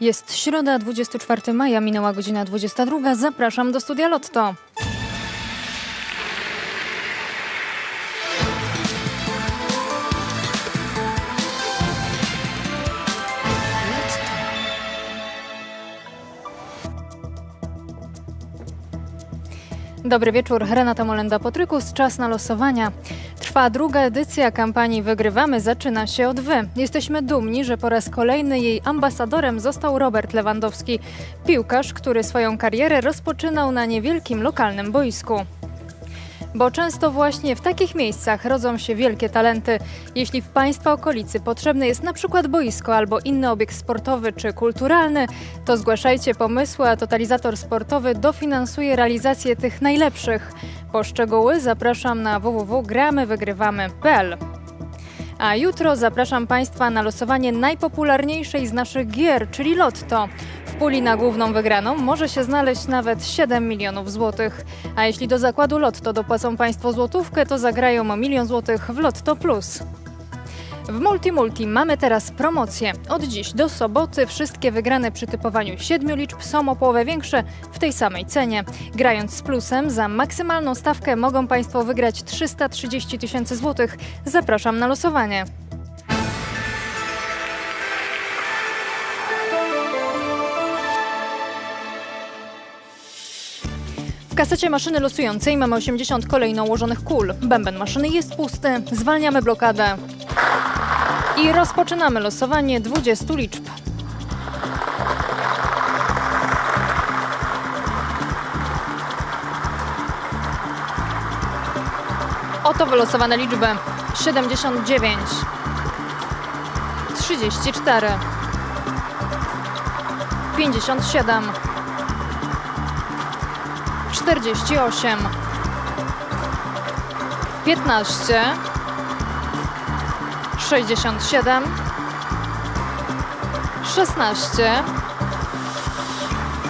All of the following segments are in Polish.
Jest środa, 24 maja, minęła godzina 22. Zapraszam do studia Lotto. Dobry wieczór, Renata Molenda-Potrykus, czas na losowania. Trwa druga edycja kampanii Wygrywamy, zaczyna się od Wy. Jesteśmy dumni, że po raz kolejny jej ambasadorem został Robert Lewandowski, piłkarz, który swoją karierę rozpoczynał na niewielkim lokalnym boisku. Bo często właśnie w takich miejscach rodzą się wielkie talenty. Jeśli w Państwa okolicy potrzebne jest na przykład boisko albo inny obiekt sportowy czy kulturalny, to zgłaszajcie pomysły, a Totalizator Sportowy dofinansuje realizację tych najlepszych. Po szczegóły zapraszam na www.gramywygrywamy.pl. A jutro zapraszam Państwa na losowanie najpopularniejszej z naszych gier, czyli Lotto. Puli na główną wygraną może się znaleźć nawet 7 milionów złotych. A jeśli do zakładu Lotto dopłacą Państwo złotówkę, to zagrają o milion złotych w Lotto Plus. W Multi Multi mamy teraz promocję. Od dziś do soboty wszystkie wygrane przy typowaniu 7 liczb są o połowę większe w tej samej cenie. Grając z plusem za maksymalną stawkę mogą Państwo wygrać 330 tysięcy złotych. Zapraszam na losowanie. Kasecie maszyny losującej mamy 80 kolejno ułożonych kul. Bęben maszyny jest pusty. Zwalniamy blokadę. I rozpoczynamy losowanie 20 liczb. Oto wylosowane liczby: 79, 34, 57, 48, 15, 67, 16,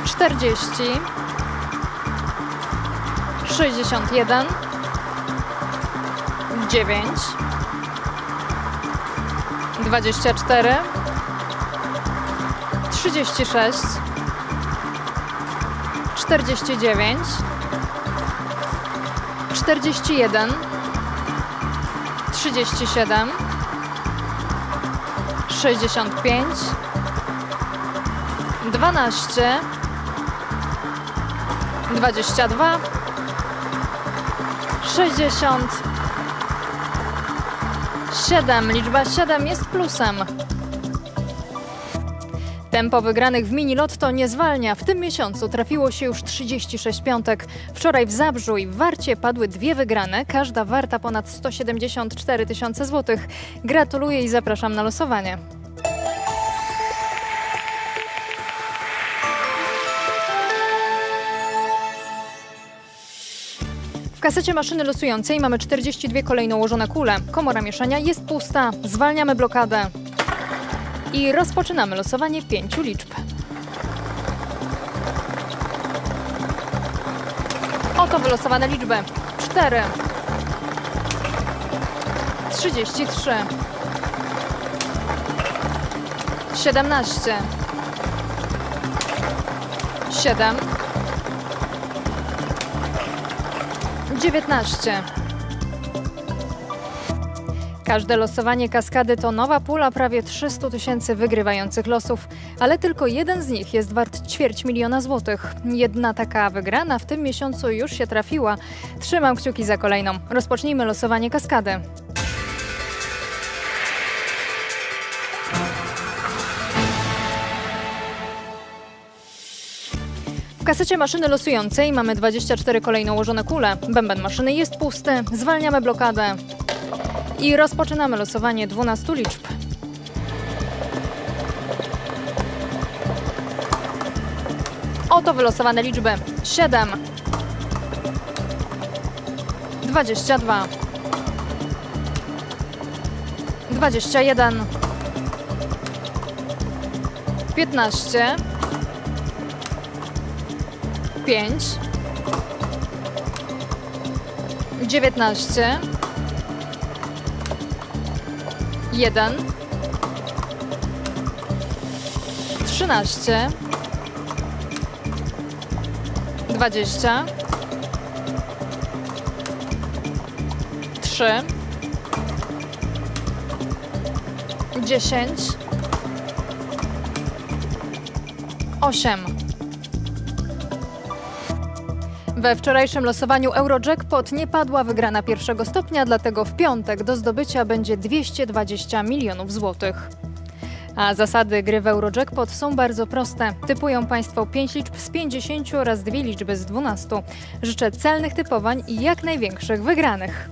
40, 61, 9, 24, 36, 49, 41, 37, 65, 12, 22, 60, 7. Liczba 7 jest plusem. Tempo wygranych w mini lotto nie zwalnia. W tym miesiącu trafiło się już 36 piątek. Wczoraj w Zabrzu i w Warcie padły dwie wygrane, każda warta ponad 174 tysiące złotych. Gratuluję i zapraszam na losowanie. W kasecie maszyny losującej mamy 42 kolejno ułożone kule. Komora mieszania jest pusta. Zwalniamy blokadę. I rozpoczynamy losowanie pięciu liczb. Oto wylosowane liczby. 4 33 17 7 19 Każde losowanie kaskady to nowa pula prawie 300 tysięcy wygrywających losów, ale tylko jeden z nich jest wart ćwierć miliona złotych. Jedna taka wygrana w tym miesiącu już się trafiła. Trzymam kciuki za kolejną. Rozpocznijmy losowanie kaskady. W kasecie maszyny losującej mamy 24 kolejno ułożone kule. Bęben maszyny jest pusty. Zwalniamy blokadę. I rozpoczynamy losowanie 12 liczb. Oto wylosowane liczby: 7, 22, 21, 15, 5, 19, 1, 13, 20, 3, 10, 8. We wczorajszym losowaniu Eurojackpot nie padła wygrana pierwszego stopnia, dlatego w piątek do zdobycia będzie 220 milionów złotych. A zasady gry w Eurojackpot są bardzo proste. Typują Państwo 5 liczb z 50 oraz dwie liczby z 12. Życzę celnych typowań i jak największych wygranych.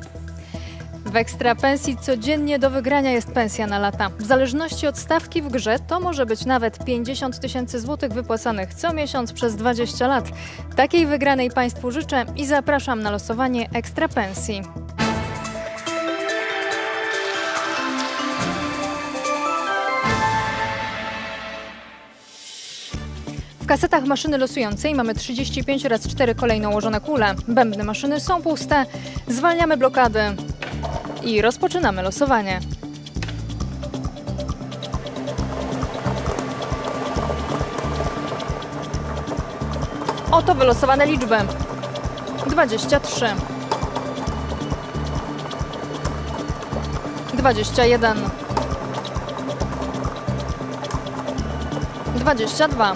W ekstra pensji codziennie do wygrania jest pensja na lata. W zależności od stawki w grze to może być nawet 50 tysięcy złotych wypłacanych co miesiąc przez 20 lat. Takiej wygranej Państwu życzę i zapraszam na losowanie ekstra pensji. W kasetach maszyny losującej mamy 35 oraz 4 kolejno ułożone kule. Bębny maszyny są puste. Zwalniamy blokady i rozpoczynamy losowanie. Oto wylosowane liczby. 23 21 22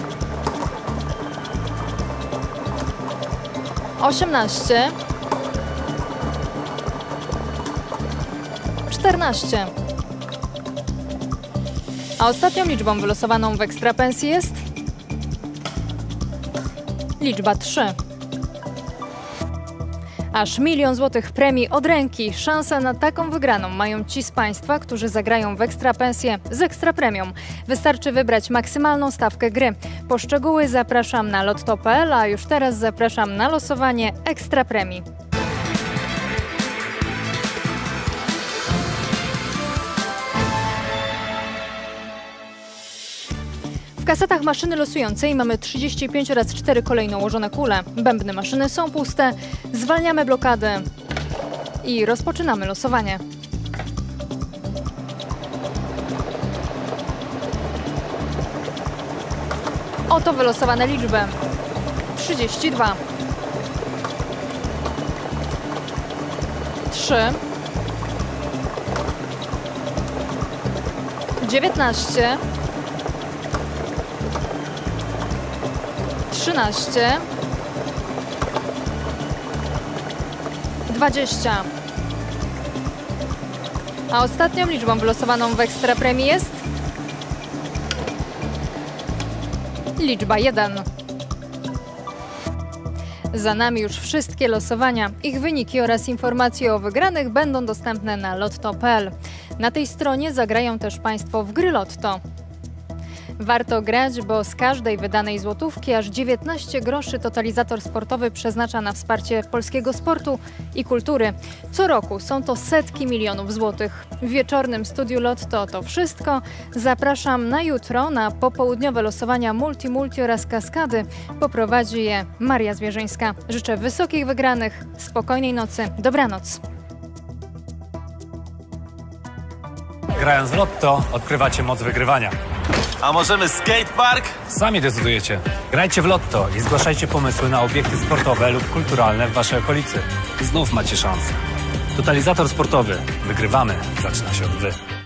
18 14 A ostatnią liczbą wylosowaną w ekstrapensji jest liczba 3. Aż milion złotych premii od ręki. Szansę na taką wygraną mają ci z Państwa, którzy zagrają w ekstrapensję z ekstra premią. Wystarczy wybrać maksymalną stawkę gry. Po szczegóły zapraszam na lotto.pl, a już teraz zapraszam na losowanie ekstra kasetach maszyny losującej mamy 35 oraz 4 kolejno ułożone kule. Bębny maszyny są puste. Zwalniamy blokadę i rozpoczynamy losowanie. Oto wylosowane liczby. 32 3 19 13 20 A ostatnią liczbą wylosowaną w ekstra premii jest liczba 1. Za nami już wszystkie losowania. Ich wyniki oraz informacje o wygranych będą dostępne na lotto.pl. Na tej stronie zagrają też Państwo w gry Lotto. Warto grać, bo z każdej wydanej złotówki aż 19 groszy totalizator sportowy przeznacza na wsparcie polskiego sportu i kultury. Co roku są to setki milionów złotych. W wieczornym studiu Lotto to wszystko. Zapraszam na jutro na popołudniowe losowania Multi Multi oraz Kaskady. Poprowadzi je Maria Zwierzyńska. Życzę wysokich wygranych, spokojnej nocy, dobranoc. Grając w Lotto odkrywacie moc wygrywania. A możemy skatepark? Sami decydujecie. Grajcie w Lotto i zgłaszajcie pomysły na obiekty sportowe lub kulturalne w waszej okolicy. Znów macie szansę. Totalizator sportowy. Wygrywamy. Zaczyna się od wy.